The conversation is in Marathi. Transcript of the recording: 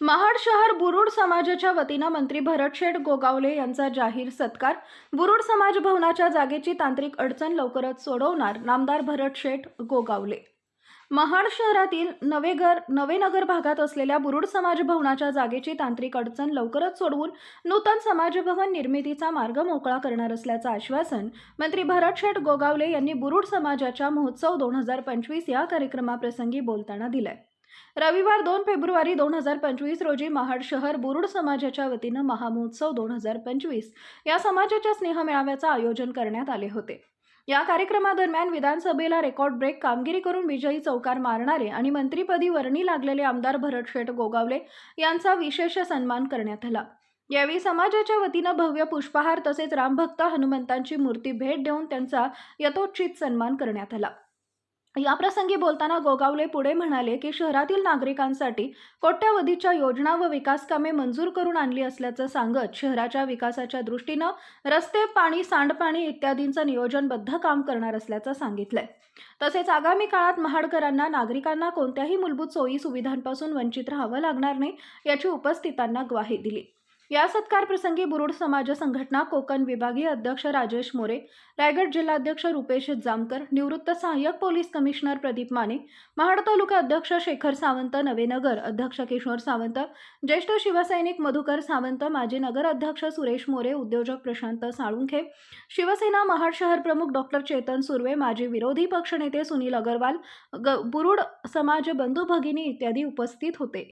महाड शहर बुरुड समाजाच्या वतीनं मंत्री भरतशेठ गोगावले यांचा जाहीर सत्कार. बुरुड समाज भवनाच्या जागेची तांत्रिक अडचण लवकरच सोडवणार नामदार भरतशेठ गोगावले. महाड शहरातील नवेगर नवेनगर भागात असलेल्या बुरुड समाज भवनाच्या जागेची तांत्रिक अडचण लवकरच सोडवून नूतन समाजभवन निर्मितीचा मार्ग मोकळा करणार असल्याचं आश्वासन मंत्री भरतशेठ गोगावले यांनी बुरुड समाजाच्या महोत्सव दोन हजार पंचवीस या कार्यक्रमाप्रसंगी बोलताना दिलंय. रविवार दोन फेब्रुवारी दोन हजार पंचवीस रोजी महाड शहर बुरुड समाजाच्या वतीनं महामहोत्सव दोन हजार पंचवीस या समाजाच्या स्नेहमेळाव्याचं आयोजन करण्यात आले होते. या कार्यक्रमादरम्यान विधानसभेला रेकॉर्ड ब्रेक कामगिरी करून विजयी चौकार मारणारे आणि मंत्रीपदी वर्णी लागलेले आमदार भरतशेठ गोगावले यांचा विशेष सन्मान करण्यात आला. यावेळी समाजाच्या वतीनं भव्य पुष्पहार तसेच रामभक्त हनुमंतांची मूर्ती भेट देऊन त्यांचा यथोचित सन्मान करण्यात आला. याप्रसंगी बोलताना गोगावले पुढे म्हणाले की शहरातील नागरिकांसाठी कोट्यवधीच्या योजना व विकास कामे मंजूर करून आणली असल्याचं सांगत शहराच्या विकासाच्या दृष्टीनं रस्ते पाणी सांडपाणी इत्यादींचं नियोजनबद्ध काम करणार असल्याचं सांगितलंय. तसेच आगामी काळात महाडकरांना नागरिकांना कोणत्याही मूलभूत सोयी सुविधांपासून वंचित राहावं लागणार नाही याची उपस्थितांना ग्वाही दिली. या सत्कार प्रसंगी बुरुड समाज संघटना कोकण विभागीय अध्यक्ष राजेश मोरे रायगड जिल्हाध्यक्ष रुपेश जामकर निवृत्त सहाय्यक पोलीस कमिशनर प्रदीप माने महाड तालुका अध्यक्ष शेखर सावंत नवेनगर अध्यक्ष किशोर सावंत ज्येष्ठ शिवसैनिक मधुकर सावंत माजी नगर अध्यक्ष सुरेश मोरे उद्योजक प्रशांत साळुंखे शिवसेना महाड शहर प्रमुख डॉक्टर चेतन सुर्वे माजी विरोधी पक्षनेते सुनील अगरवाल ग बुरुड समाज बंधू भगिनी इत्यादी उपस्थित होते.